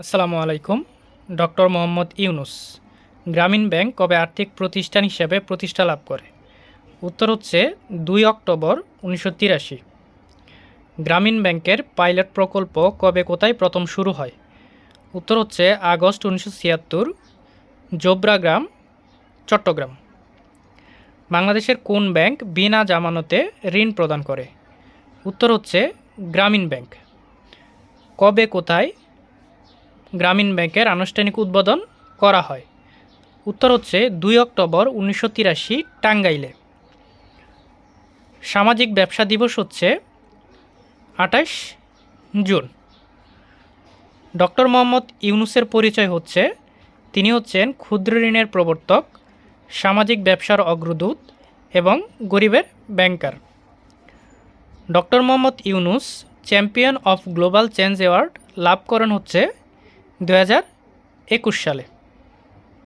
আসসালামু আলাইকুম, ডক্টর মোহাম্মদ ইউনুস। গ্রামীণ ব্যাংক কবে আর্থিক প্রতিষ্ঠান হিসেবে প্রতিষ্ঠা লাভ করে? উত্তর হচ্ছে দুই অক্টোবর উনিশশো তিরাশি। গ্রামীণ ব্যাংকের পাইলট প্রকল্প কবে কোথায় প্রথম শুরু হয়? উত্তর হচ্ছে আগস্ট উনিশশো ছিয়াত্তর, জোবরা গ্রাম, চট্টগ্রাম। বাংলাদেশের কোন ব্যাংক বিনা জামানতে ঋণ প্রদান করে? উত্তর হচ্ছে গ্রামীণ ব্যাংক। কবে কোথায় গ্রামীণ ব্যাংকের আনুষ্ঠানিক উদ্বোধন করা হয়। উত্তর হচ্ছে দুই অক্টোবর উনিশশো তিরাশি টাঙ্গাইলে। সামাজিক ব্যবসা দিবস হচ্ছে আঠাশ জুন। ডক্টর মোহাম্মদ ইউনুসের পরিচয় হচ্ছে। তিনি হচ্ছেন ক্ষুদ্র ঋণের প্রবর্তক, সামাজিক ব্যবসার অগ্রদূত এবং গরিবের banker. Doctor Mohammad Yunus champion of global change award লাভ করেন হচ্ছে দু হাজার একুশ সালে।